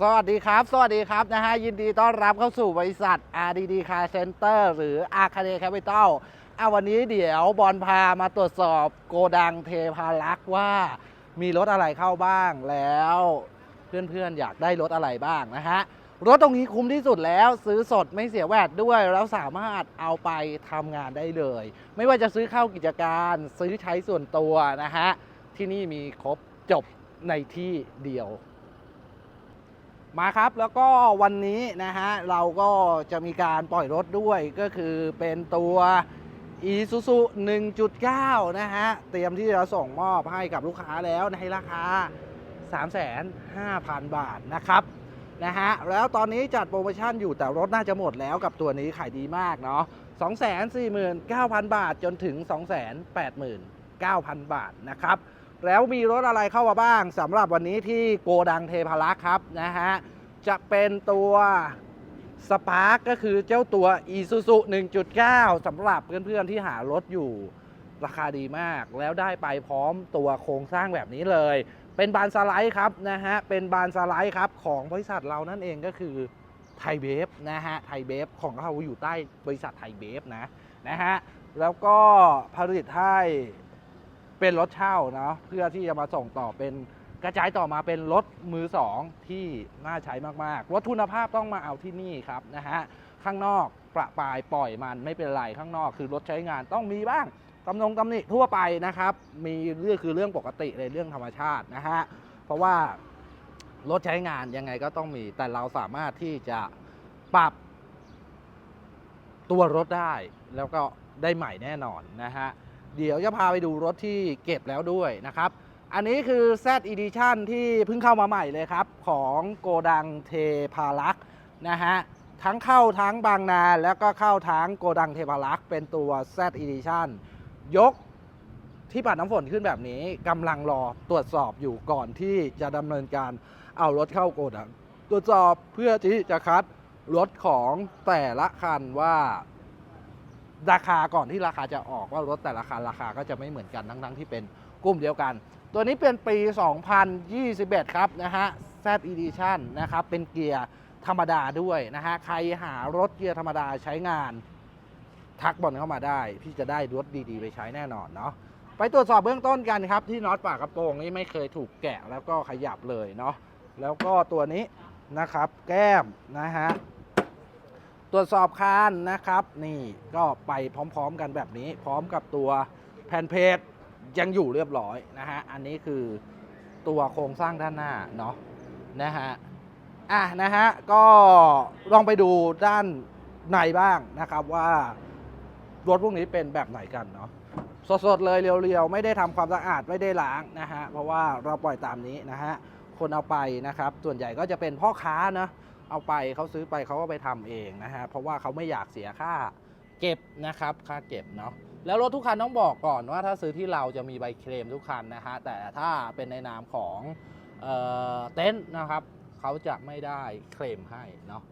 สวัสดีครับ สวัสดีครับนะฮะ ยินดีต้อนรับเข้าสู่บริษัท RDD Car Center หรือ Arcade Capital อะวันนี้เดี๋ยวบอลพามาตรวจสอบโกดังเทพารักษ์ว่ามีรถอะไรเข้าบ้างแล้ว เพื่อนๆ อยากได้รถอะไรบ้างนะฮะ รถตรงนี้คุ้มที่สุดแล้วซื้อสดไม่เสียแวดด้วย แล้วสามารถเอาไปทำงานได้เลย ไม่ว่าจะซื้อเข้ากิจการซื้อใช้ส่วนตัวนะฮะ ที่นี่มีครบจบในที่เดียว มาครับแล้วก็วันนี้นะฮะเราก็จะมีการปล่อยรถด้วยก็คือเป็นตัว Isuzu 1.9 นะฮะ เตรียมที่จะส่งมอบให้กับลูกค้าแล้วในราคา 3,500 บาทนะครับนะฮะแล้วตอนนี้จัดโปรโมชั่นอยู่แต่รถน่าจะหมดแล้วกับตัวนี้ขายดีมากเนาะ249,000 บาทจนถึง 289,000 บาทนะครับแล้วมีรถอะไรเข้ามาบ้างสำหรับวันนี้ที่โกดังเทพารักษ์ครับนะฮะ จะเป็นตัวสปาร์กก็คือเจ้าตัว Isuzu 1.9สำหรับเพื่อนๆที่หารถอยู่ราคาดีมาก แล้วได้ไปพร้อมตัวโครงสร้างแบบนี้เลย เป็นบานสไลด์ครับนะฮะ เป็นบานสไลด์ครับของบริษัทเรานั่นเองก็คือไทยเบฟนะฮะ ไทยเบฟของเราอยู่ใต้บริษัทไทยเบฟนะนะฮะ แล้วก็ผลิตให้เป็นรถเช่าเนาะเพื่อที่จะมาส่งต่อเป็น กระจายต่อมาเป็นรถมือสองที่น่าใช้มากๆรถคุณภาพต้องมาเอาที่นี่ครับนะฮะข้างนอกประปายปล่อยมันไม่เป็นไรข้างนอกคือรถใช้งานต้องมีบ้างตำนงตำหนิทั่วไปนะครับ มีเรื่องคือเรื่องปกติเลยเรื่องธรรมชาตินะฮะเพราะว่ารถใช้งานยังไงก็ต้องมี แต่เราสามารถที่จะปรับตัวรถได้ แล้วก็ได้ใหม่แน่นอนนะฮะเดี๋ยวจะพาไปดูรถที่เก็บแล้วด้วยนะครับ อันนี้คือ Z Edition ที่เพิ่งเข้ามาใหม่เลยครับ ของโกดังเทพารักษ์นะฮะ ทั้งเข้าทั้งบางนาแล้วก็เข้าทั้งโกดังเทพารักษ์เป็นตัว Z Edition ยกที่ปัดน้ำฝนขึ้นแบบนี้กำลังรอตรวจสอบอยู่ก่อนที่จะดำเนินการเอารถเข้าโกดัง ตรวจสอบเพื่อที่จะคัดรถของแต่ละคันว่าราคาก่อนที่ราคาจะออกว่ารถแต่ละคันราคาก็จะไม่เหมือนกันทั้งๆที่เป็นกลุ่มเดียวกัน ตัวนี้เป็นปี 2021 ครับนะฮะ Z Edition นะครับ เป็นเกียร์ธรรมดาด้วยนะฮะ ใครหารถเกียร์ธรรมดาใช้งาน ทักบอลเข้ามาได้ พี่จะได้รถดีๆ ไปใช้แน่นอนเนาะ ไปตรวจสอบเบื้องต้นกันครับ ที่น็อตปากกระโปรงนี้ไม่เคยถูกแกะแล้วก็ขยับเลยเนาะ แล้วก็ตัวนี้นะครับ แก้มนะฮะตรวจสอบคานนะครับ นี่ก็ไปพร้อม ๆ กันแบบนี้ พร้อมกับตัวแผ่นเพจ ยังอยู่เรียบร้อยนะฮะ อันนี้คือตัวโครงสร้างด้านหน้าเนาะนะฮะ อะนะฮะ ก็ลองไปดูด้านในบ้างนะครับว่ารถพวกนี้เป็นแบบไหนกันเนาะสดๆเลยเรียวๆ ไม่ได้ทำความสะอาดไม่ได้ล้างนะฮะ เพราะว่าเราปล่อยตามนี้นะฮะ คนเอาไปนะครับ ส่วนใหญ่ก็จะเป็นพ่อค้านะเอาไปเขาซื้อไปเขาก็ไปทำเองนะฮะ เพราะว่าเขาไม่อยากเสียค่า เก็บนะครับค่าเก็บเนาะแล้วรถทุกคันต้องบอกก่อนว่าถ้าซื้อที่เราจะมีใบเคลมทุกคันนะฮะแต่ถ้าเป็นในนามของเอ่อเต็นท์นะครับเขาจะไม่ได้เคลมให้เนาะ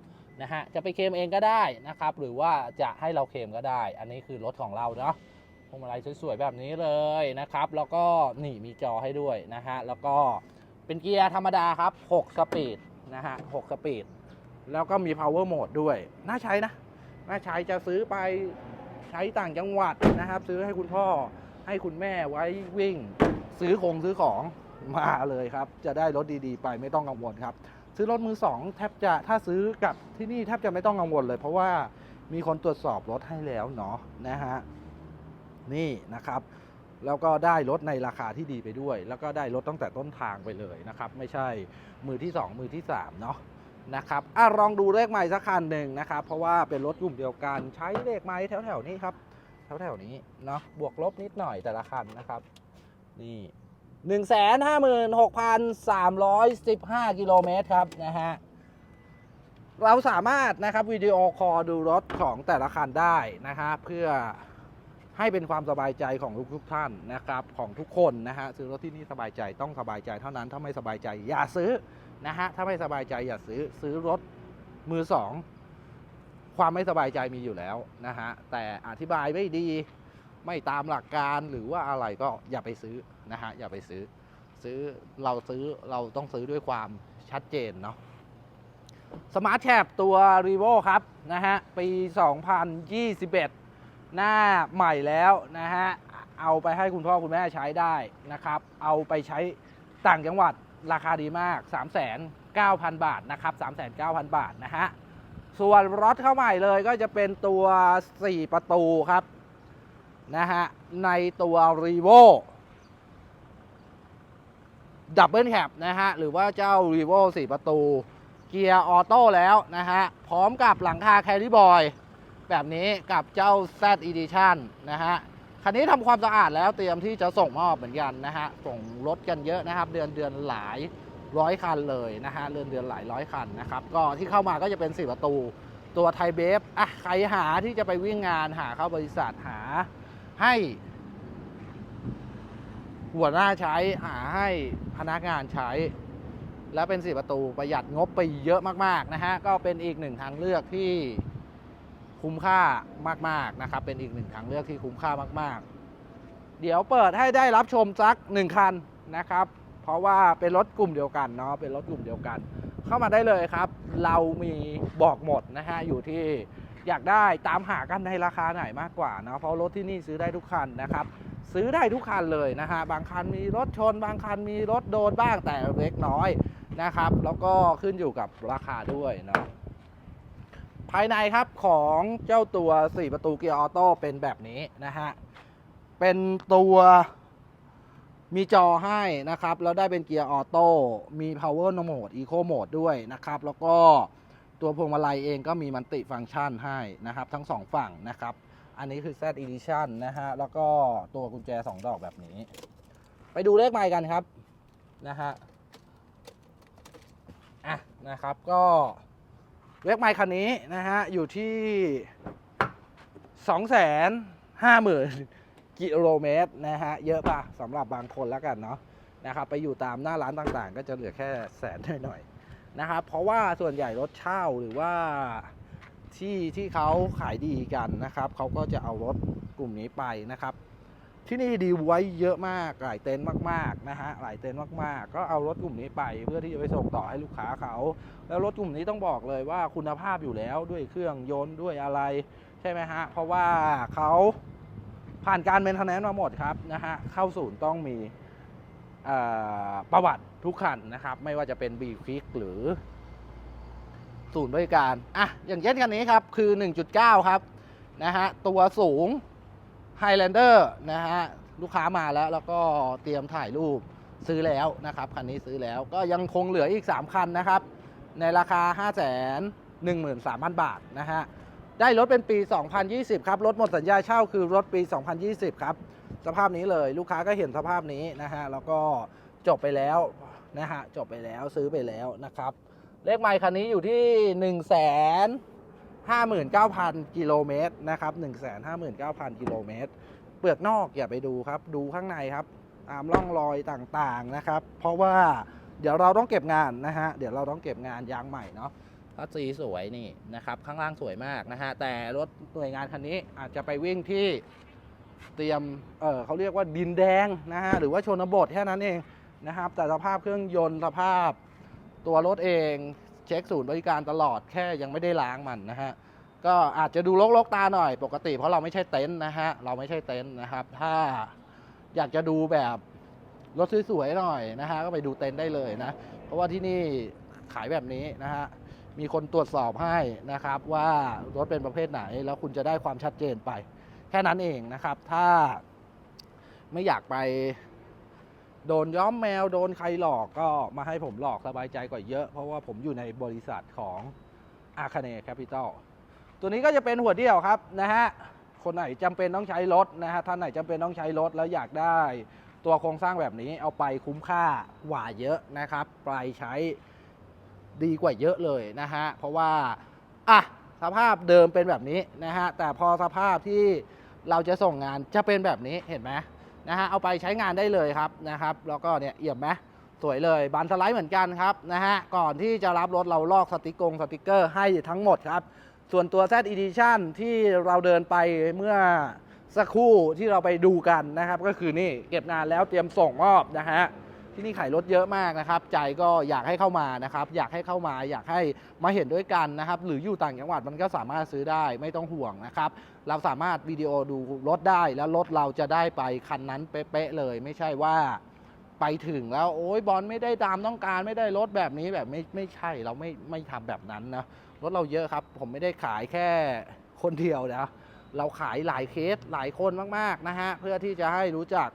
นะฮะจะไปเคลมเองก็ได้นะครับหรือว่าจะให้เราเคลมก็ได้ อันนี้คือรถของเราเนาะพวงมาลัยสวยๆแบบนี้เลยนะครับ แล้วก็นี่มีจอให้ด้วยนะฮะแล้วก็เป็นเกียร์ธรรมดาครับ 6 สปีดนะฮะ 6 สปีด แล้วก็มี power mode ด้วย น่าใช้นะ น่าใช้จะซื้อไปใช้ต่างจังหวัดนะครับ ซื้อให้คุณพ่อให้คุณแม่ไว้วิ่ง ซื้อคงซื้อของมาเลยครับ จะได้รถดีๆ ไปไม่ต้องกังวลครับ ซื้อรถมือสองแทบจะถ้าซื้อกับที่นี่แทบจะไม่ต้องกังวลเลย เพราะว่ามีคนตรวจสอบรถให้แล้วเนาะนะฮะนี่นะครับแล้วก็ได้รถในราคาที่ดีไปด้วย แล้วก็ได้รถตั้งแต่ต้นทางไปเลยนะครับ ไม่ใช่มือที่ 2 มือที่3เนาะ นะครับอะลองดูเลขไม้สักคันหนึ่งนะครับ เพราะว่าเป็นรถกลุ่มเดียวกันใช้เลขไม้แถวๆนี้ครับ แถวๆนี้เนาะบวกลบนิดหน่อยแต่ละคันนะครับ นี่หนึ่งแสนห้าหมื่นหกพันสามร้อยสิบห้ากิโลเมตรครับนะฮะเราสามารถนะครับวิดีโอคอลดูรถของแต่ละคันได้นะฮะเพื่อให้เป็นความสบายใจของทุกๆท่านนะครับของทุกคนนะฮะซื้อรถที่นี่สบายใจต้องสบายใจเท่านั้นถ้าไม่สบายใจอย่าซื้อ นะฮะ ถ้าไม่สบายใจอย่าซื้อซื้อรถมือสอง ความไม่สบายใจมีอยู่แล้วนะฮะ แต่อธิบายไม่ดีไม่ตามหลักการหรือว่าอะไรก็อย่าไปซื้อนะฮะ อย่าไปซื้อ ซื้อเราซื้อเราต้องซื้อด้วยความชัดเจนเนาะสมาร์ทแ b ตัว r e v o ครับ นะฮะ ปี 2021 หน้าใหม่แล้วนะฮะ เอาไปให้คุณพ่อคุณแม่ใช้ได้นะครับ เอาไปใช้ต่างจังหวัด ราคาดีมาก 3,900 บาทนะครับ 3,900 บาทนะฮะ ส่วนรถเข้าใหม่เลยก็จะเป็นตัว 4 ประตูครับ นะฮะ ในตัว r e v o ดับเบิลแคปนะฮะ หรือว่าเจ้า r e v o 4 ประตู เกียร์ออโต้แล้วนะฮะ พร้อมกับหลังคาแคริบอย แบบนี้กับเจ้า Z Edition นะฮะ คันนี้ทำความสะอาดแล้วเตรียมที่จะส่งมอบเหมือนกันนะฮะ ส่งรถกันเยอะนะครับ เดือนเดือนหลายร้อยคันเลยนะฮะ เดือนเดือนหลายร้อยคันนะครับ ก็ที่เข้ามาก็จะเป็น4ประตู ตัวไทยเบฟอะใครหาที่จะไปวิ่งงานหาเข้าบริษัทหาให้หัวหน้าใช้หาให้พนักงานใช้ แล้วเป็นสี่ประตูประหยัดงบไปเยอะมากๆนะฮะ ก็เป็นอีกหนึ่งทางเลือกที่ คุ้มค่ามากๆนะครับ เป็นอีกหนึ่งทางเลือกที่คุ้มค่ามาก ๆ เดี๋ยวเปิดให้ได้รับชมสักหนึ่งคันนะครับ เพราะว่าเป็นรถกลุ่มเดียวกันเนาะเป็นรถกลุ่มเดียวกัน เข้ามาได้เลยครับ เรามีบอกหมดนะฮะอยู่ที่อยากได้ตามหากันในราคาไหนมากกว่าเนาะเพราะรถที่นี่ซื้อได้ทุกคันนะครับ ซื้อได้ทุกคันเลยนะฮะบางคันมีรถชน บางคันมีรถโดนบ้างแต่เล็กน้อยนะครับ แล้วก็ขึ้นอยู่กับราคาด้วยเนาะ ภายในครับของเจ้าตัว 4 ประตูเกียร์ออโต้เป็นแบบนี้นะฮะ เป็นตัวมีจอให้นะครับ แล้วได้เป็นเกียร์ออโต้ มี power mode eco mode ด้วยนะครับ แล้วก็ตัวพวงมาลัยเองก็มีมันติฟังก์ชันให้นะครับ ทั้งสองฝั่งนะครับ อันนี้คือ Z Edition นะฮะ แล้วก็ตัวกุญแจ 2 ดอกแบบนี้ ไปดูเลขไมล์กันครับนะฮะ อะนะครับก็ เลขไมล์คันนี้นะฮะ อยู่ที่2 5 0 0 0 0กิโลเมตรนะฮะ เยอะป่ะสำหรับบางคนแล้วกันเนาะนะครับไปอยู่ตามหน้าร้านต่างๆ ก็จะเหลือแค่แสนหน่อยๆนะครับ เพราะว่าส่วนใหญ่รถเช่าหรือว่าที่ที่เขาขายดีกันนะครับเขาก็จะเอารถกลุ่มนี้ไปนะครับ ที่นี่ดีไว้เยอะมากหลายเต็นท์มากๆนะฮะหลายเต็นท์มากๆ ก็เอารถกลุ่มนี้ไปเพื่อที่จะไปส่งต่อให้ลูกค้าเขา แล้วรถกลุ่มนี้ต้องบอกเลยว่าคุณภาพอยู่แล้วด้วยเครื่องยนต์ด้วยอะไรใช่ไหมฮะเพราะว่าเขาผ่านการเมนเทนแนนมาหมดครับนะฮะเข้าศูนย์ต้องมีประวัติทุกคันนะครับ ไม่ว่าจะเป็น b ีฟิกหรือศูนย์บริการอะอย่างเช่นคันนี้ครับคือ 1.9 ครับนะฮะตัวสูง Highlander นะฮะลูกค้ามาแล้วแล้วก็เตรียมถ่ายรูปซื้อแล้วนะครับคันนี้ซื้อแล้วก็ยังคงเหลืออีก 3 คันนะครับ ในราคา 5 1 3 0 0 0 บาทนะฮะได้รถเป็นปี 2020 ครับ รถหมดสัญญาเช่าคือรถปี 2020 ครับ สภาพนี้เลยลูกค้าก็เห็นสภาพนี้นะฮะแล้วก็จบไปแล้วนะฮะจบไปแล้วซื้อไปแล้วนะครับ เลขไมล์คันนี้อยู่ที่1 5 9 0 0 0 กิโลเมตรนะครับ1 5 9 0 0 0 กิโลเมตร เปลือกนอกอย่าไปดูครับ ดูข้างในครับ ตามร่องรอยต่างๆนะครับ เพราะว่าเดี๋ยวเราต้องเก็บงานนะฮะ เดี๋ยวเราต้องเก็บงานยางใหม่เนาะถ้าสีสวยนี่นะครับ ข้างล่างสวยมากนะฮะ แต่รถหน่วยงานคันนี้อาจจะไปวิ่งที่เตรียม เออเขาเรียกว่าดินแดงนะฮะ หรือว่าชนบทแค่นั้นเองนะครับ แต่สภาพเครื่องยนต์สภาพตัวรถเอง ช็คศูนย์บริการตลอดแค่ยังไม่ได้ล้างมันนะฮะก็อาจจะดูลกๆตาหน่อยปกติ เพราะเราไม่ใช่เต็นท์นะฮะเราไม่ใช่เต็นท์นะครับ ถ้าอยากจะดูแบบรถสวยๆหน่อยนะฮะก็ไปดูเต็นท์ได้เลยนะ เพราะว่าที่นี่ขายแบบนี้นะฮะมีคนตรวจสอบให้นะครับ ว่ารถเป็นประเภทไหน แล้วคุณจะได้ความชัดเจนไป แค่นั้นเองนะครับ ถ้าไม่อยากไป โดนย้อมแมวโดนใครหลอกก็มาให้ผมหลอกสบายใจกว่าเยอะ เพราะว่าผมอยู่ในบริษัทของอาคาเนแคปิตอลตัวนี้ก็จะเป็นหัวเดี่ยวครับนะฮะคนไหนจำเป็นต้องใช้รถนะฮะท่านไหนจำเป็นต้องใช้รถแล้วอยากได้ ตัวโครงสร้างแบบนี้เอาไปคุ้มค่ากว่าเยอะนะครับปลายใช้ดีกว่าเยอะเลยนะฮะเพราะว่าอะสภาพเดิมเป็นแบบนี้นะฮะแต่พอสภาพที่เราจะส่งงานจะเป็นแบบนี้เห็นไหม นะฮะเอาไปใช้งานได้เลยครับนะครับแล้วก็เนี่ยเอี่ยมไหมสวยเลยบานสไลด์เหมือนกันครับนะฮะก่อนที่จะรับรถเราลอกสติกกงสติกเกอร์ให้ทั้งหมดครับส่วนตัว Z Edition ที่เราเดินไปเมื่อสักครู่ที่เราไปดูกันนะครับ ก็คือนี่เก็บงานแล้วเตรียมส่งมอบนะฮะ ที่นี่ขายรถเยอะมากนะครับ ใจก็อยากให้เข้ามานะครับ อยากให้เข้ามาอยากให้มาเห็นด้วยกันนะครับ หรืออยู่ต่างจังหวัดมันก็สามารถซื้อได้ไม่ต้องห่วงนะครับ เราสามารถวิดีโอดูรถได้แล้วรถเราจะได้ไปคันนั้นเป๊ะๆเลย ไม่ใช่ว่าไปถึงแล้วโอ้ยบอลไม่ได้ตามต้องการไม่ได้รถแบบนี้แบบไม่ไม่ใช่เราไม่ไม่ทำแบบนั้นนะรถเราเยอะครับ ผมไม่ได้ขายแค่คนเดียวนะเราขายหลายเคสหลายคนมากๆนะฮะเพื่อที่จะให้รู้จัก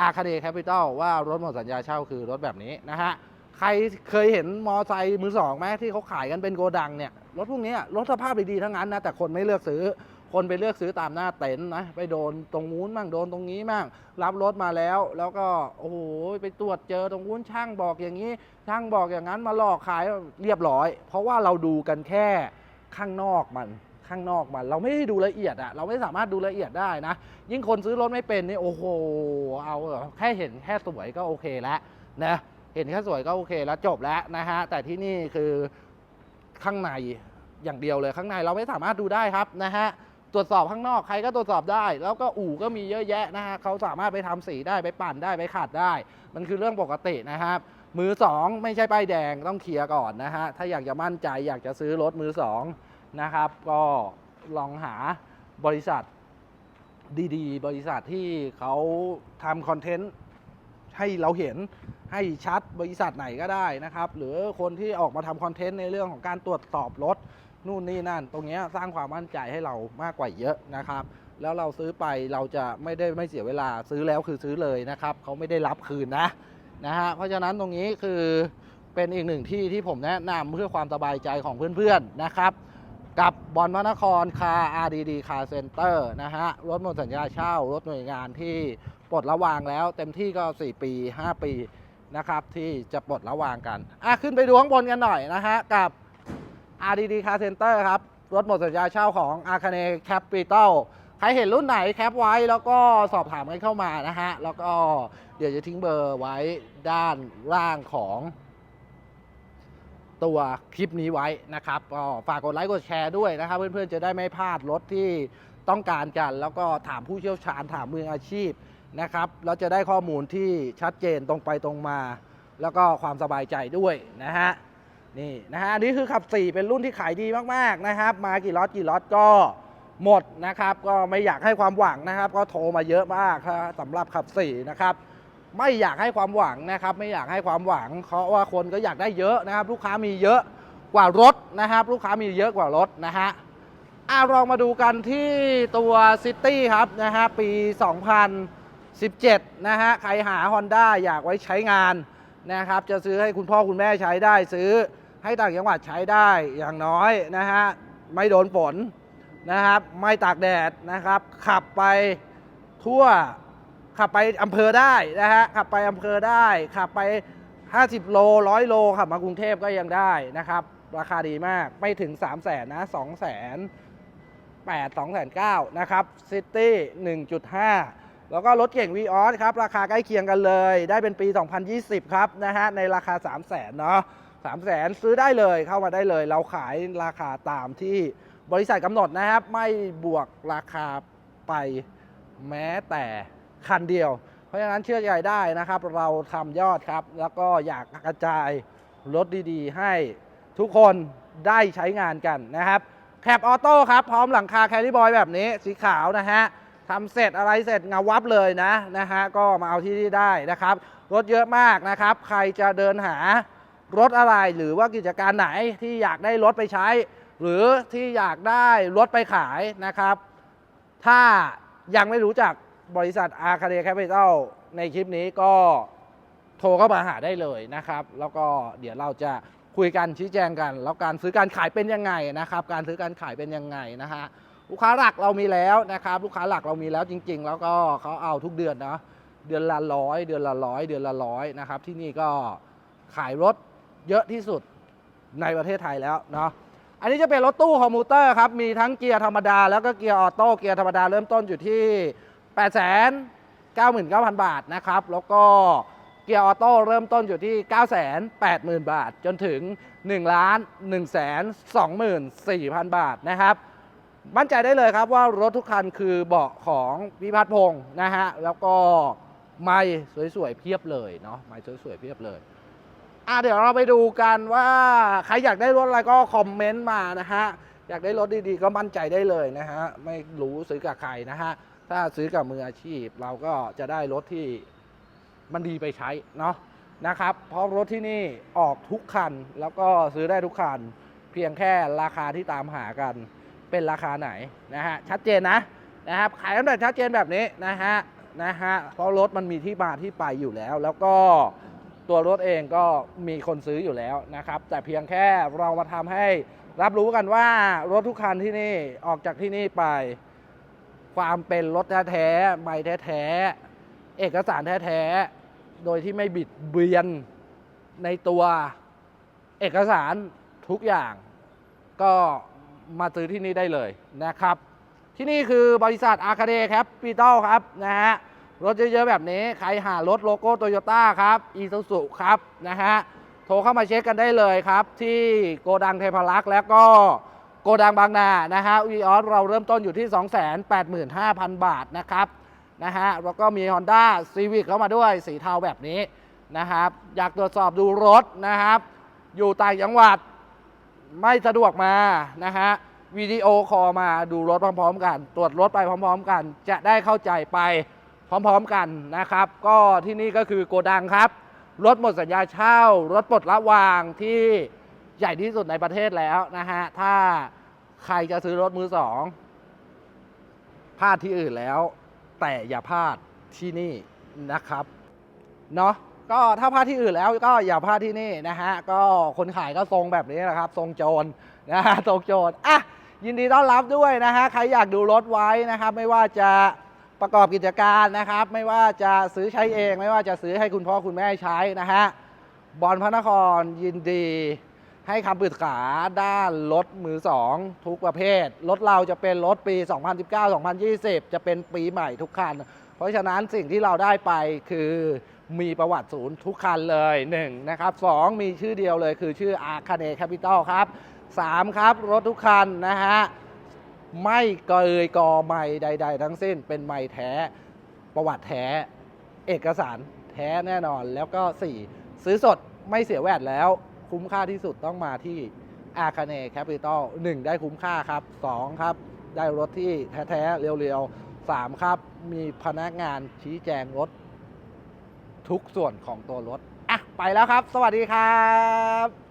อาคาเดย์แคปิตอลว่ารถหมดสัญญาเช่าคือรถแบบนี้นะฮะ ใครเคยเห็นมอไซค์มือสองไหมที่เขาขายกันเป็นโกดังเนี่ย รถพวกนี้รถสภาพดีๆทั้งนั้นนะ แต่คนไม่เลือกซื้อ คนไปเลือกซื้อตามหน้าเต็นท์นะ ไปโดนตรงนู้นมั่งโดนตรงนี้มั่งรับรถมาแล้ว แล้วก็โอ้โหไปตรวจเจอตรงนู้นช่างบอกอย่างนี้ ช่างบอกอย่างนั้นมาหลอกขายเรียบร้อย เพราะว่าเราดูกันแค่ข้างนอกมัน ข้างนอกมันเราไม่ได้ดูละเอียดอะเราไม่สามารถดูละเอียดได้นะ ยิ่งคนซื้อรถไม่เป็นนี่โอ้โหเอาแค่เห็นแค่สวยก็โอเคแล้วนะเห็นแค่สวยก็โอเคแล้วจบแล้วนะฮะแต่ที่นี่คือข้างในอย่างเดียวเลยข้างในเราไม่สามารถดูได้ครับนะฮะตรวจสอบข้างนอกใครก็ตรวจสอบได้ แล้วก็อู่ก็มีเยอะแยะนะฮะเขาสามารถไปทำสีได้ไปปั่นได้ไปขัดได้ มันคือเรื่องปกตินะครับ มือสองไม่ใช่ป้ายแดงต้องเคลียร์ก่อนนะฮะถ้าอยากจะมั่นใจอยากจะซื้อรถมือสอง นะครับ ก็ลองหาบริษัทดีๆ บริษัทที่เขาทำคอนเทนต์ให้เราเห็นให้ชัดบริษัทไหนก็ได้นะครับ หรือคนที่ออกมาทำคอนเทนต์ในเรื่องของการตรวจสอบรถนู่นนี่นั่น ตรงนี้สร้างความมั่นใจให้เรามากกว่าเยอะนะครับ แล้วเราซื้อไปเราจะไม่ได้ไม่เสียเวลาซื้อแล้วคือซื้อเลยนะครับเขาไม่ได้รับคืนนะนะฮะเพราะฉะนั้นตรงนี้คือเป็นอีกหนึ่งที่ที่ผมแนะนำเพื่อความสบายใจของเพื่อนๆนะครับ กับบอลพระนครคา RDD Car Center นะฮะ รถหมดสัญญาเช่า รถหน่วยงานที่ปลดระวางแล้ว เต็มที่ก็ 4 ปี 5 ปีนะครับที่จะปลดระวางกัน อะ ขึ้นไปดูข้างบนกันหน่อยนะฮะ กับ RDD Car Center ครับ รถหมดสัญญาเช่าของ a r c a n e Capital ใครเห็นรุ่นไหนแคปไว้แล้วก็สอบถามกันเข้ามานะฮะ แล้วก็เดี๋ยวจะทิ้งเบอร์ไว้ด้านล่างของ ตัวคลิปนี้ไว้นะครับก็ฝากกดไลค์กดแชร์ด้วยนะครับ เพื่อนๆจะได้ไม่พลาดรถที่ต้องการกัน แล้วก็ถามผู้เชี่ยวชาญถามมืออาชีพนะครับแล้วจะได้ข้อมูลที่ชัดเจนตรงไปตรงมา แล้วก็ความสบายใจด้วยนะฮะนี่นะฮะอันนี้คือขับ 4 เป็นรุ่นที่ขายดีมากๆนะครับ มากี่ล็อตกี่ล็อตก็หมดนะครับ ก็ไม่อยากให้ความหวังนะครับ ก็โทรมาเยอะมากครับสำหรับขับ 4 นะครับ ไม่อยากให้ความหวังนะครับ ไม่อยากให้ความหวังเพราะว่าคนก็อยากได้เยอะนะครับ ลูกค้ามีเยอะกว่ารถนะครับ ลูกค้ามีเยอะกว่ารถนะฮะอะลองมาดูกันที่ตัวซิตี้ครับนะฮะปี 2017 นะฮะใครหา Honda อยากไว้ใช้งานนะครับ จะซื้อให้คุณพ่อคุณแม่ใช้ได้ซื้อให้ต่างจังหวัดใช้ได้อย่างน้อยนะฮะไม่โดนฝนนะครับ ไม่ตากแดดนะครับ ขับไปทั่ว ขับไปอำเภอได้นะฮะขับไปอำเภอได้ ขับไป 50 โล100โลขับมากรุงเทพก็ยังได้นะครับ ราคาดีมากไม่ถึง 3 0 0แสนนะ2 0 0 0 0 8 2 9 0 0นะครับซิตี้1.5 แล้วก็รถเก่ง v ีออสครับ ราคาใกล้เคียงกันเลย ได้เป็นปี 2020 ครับนะฮะในราคา 3 0 0แสนเนาะ3 0 0แสนซื้อได้เลยเข้ามาได้เลย เราขายราคาตามที่บริษัทกำหนดนะครับ ไม่บวกราคาไปแม้แต่ คันเดียว เพราะฉะนั้นเชื่อใจได้นะครับ เราทำยอดครับ แล้วก็อยากกระจายรถดีๆ ให้ทุกคนได้ใช้งานกันนะครับแคปออโต้ครับ พร้อมหลังคาแคริบอยแบบนี้สีขาวนะฮะทำเสร็จอะไรเสร็จเงาวับเลยนะนะฮะก็มาเอาที่นี่ได้นะครับ รถเยอะมากนะครับ ใครจะเดินหารถอะไรหรือว่ากิจการไหนที่อยากได้รถไปใช้ หรือที่อยากได้รถไปขายนะครับ ถ้ายังไม่รู้จัก บริษัท a r c a d e Capital ในคลิปนี้ก็โทรเข้ามาหาได้เลยนะครับ แล้วก็เดี๋ยวเราจะคุยกันชี้แจงกัน แล้วการซื้อการขายเป็นยังไงนะครับ การซื้อการขายเป็นยังไงนะฮะลูกค้าหลักเรามีแล้วนะครับ ลูกค้าหลักเรามีแล้วจริง ๆ แล้วก็เขาเอาทุกเดือนนะเดือนละร้อยเดือนละร้อยเดือนละร้อยนะครับ ที่นี่ก็ขายรถเยอะที่สุดในประเทศไทยแล้วเนาะอันนี้จะเป็นรถตู้คอมพิวเตอร์ครับ มีทั้งเกียร์ธรรมดา แล้วก็เกียร์ออโต้เกียร์ธรรมดาเริ่มต้นอยู่ที่ 8 9 9 0 0 0 บาทนะครับ แล้วก็เกียร์ออโต้เริ่มต้นอยู่ที่ 9 8 0 0 0 0 บาท จนถึง1ล้าน1 2 4 0 0 0 บาทนะครับ มั่นใจได้เลยครับว่ารถทุกคันคือเบาะของพิพัฒน์พงศ์นะฮะ แล้วก็ไม่สวยๆ เพียบเลยเนาะไม่สวยๆ เพียบเลยอะเดี๋ยวเราไปดูกันว่าใครอยากได้รถอะไรก็คอมเมนต์มานะฮะ อยากได้รถดีๆ ก็มั่นใจได้เลยนะฮะ ไม่รู้ซื้อกับใครนะฮะ ถ้าซื้อกับมืออาชีพ เราก็จะได้รถที่มันดีไปใช้เนาะนะครับ เพราะรถที่นี่ออกทุกคันแล้วก็ซื้อได้ทุกคัน เพียงแค่ราคาที่ตามหากันเป็นราคาไหนนะฮะชัดเจนนะนะครับขายกันแบบชัดเจนแบบนี้นะฮะนะฮะเพราะรถมันมีที่มาที่ไปอยู่แล้ว แล้วก็ตัวรถเองก็มีคนซื้ออยู่แล้วนะครับ แต่เพียงแค่เรามาทำให้รับรู้กันว่ารถทุกคันที่นี่ออกจากที่นี่ไป ความเป็นรถแท้ๆไม่แท้ๆเอกสารแท้ๆโดยที่ไม่บิดเบียนในตัวเอกสารทุกอย่าง ก็มาซื้อที่นี่ได้เลยนะครับ ที่นี่คือบริษัทอาคาเดครับปีตอลครับนะฮะรถเยอะๆแบบนี้ ใครหารถโลโก้โตโยต้าครับอีซูซุครับนะฮะโทรเข้ามาเช็คกันได้เลยครับ ที่โกดังเทพารักษ์แล้วก็ โกดังบางนานะฮะวีออสเราเริ่มต้นอยู่ที่ 285,000 บาทนะครับนะฮะแล้วก็มี Honda Civic เข้ามาด้วยสีเทาแบบนี้นะครับ อยากตรวจสอบดูรถนะครับ อยู่ต่างจังหวัดไม่สะดวกมานะฮะวิดีโอคอลมาดูรถพร้อมๆ กัน ตรวจรถไปพร้อม ๆ กัน จะได้เข้าใจไปพร้อมๆกันนะครับ ก็ที่นี่ก็คือโกดังครับ รถหมดสัญญาเช่า รถปลดละวางที่ ใหญ่ที่สุดในประเทศแล้วนะฮะ ถ้าใครจะซื้อรถมือสองพลาดที่อื่นแล้ว แต่อย่าพลาดที่นี่นะครับเนาะก็ถ้าพลาดที่อื่นแล้วก็อย่าพลาดที่นี่นะฮะ ก็คนขายก็ทรงแบบนี้แหละครับ ทรงโจรนะฮะทรงโจรอะยินดีต้อนรับด้วยนะฮะ ใครอยากดูรถไว้นะครับ ไม่ว่าจะประกอบกิจการนะครับ ไม่ว่าจะซื้อใช้เอง ไม่ว่าจะซื้อให้คุณพ่อคุณแม่ใช้นะฮะบอลพระนครยินดี ให้คำปรึกษาด้านรถมือสองทุกประเภท รถเราจะเป็นรถปี 2019-2020 จะเป็นปีใหม่ทุกคัน เพราะฉะนั้นสิ่งที่เราได้ไปคือมีประวัติศูนย์ทุกคันเลย1นะครับ2มีชื่อเดียวเลยคือชื่ออาคาเนแคปิตอลครับ 3 ครับ รถทุกคันนะฮะ ไม่เกยกอไม่ใด ๆ ทั้งสิ้นเป็นไม่แท้ประวัติแท้ เอกสารแท้แน่นอนแล้วก็ 4 ซื้อสดไม่เสียแวดแล้ว คุ้มค่าที่สุดต้องมาที่อาคาเนแคปิตอล1ได้คุ้มค่าครับ2ครับ ได้รถที่แท้ๆ เรียวๆ3ครับ มีพนักงานชี้แจงรถ ทุกส่วนของตัวรถ อะ ไปแล้วครับ สวัสดีครับ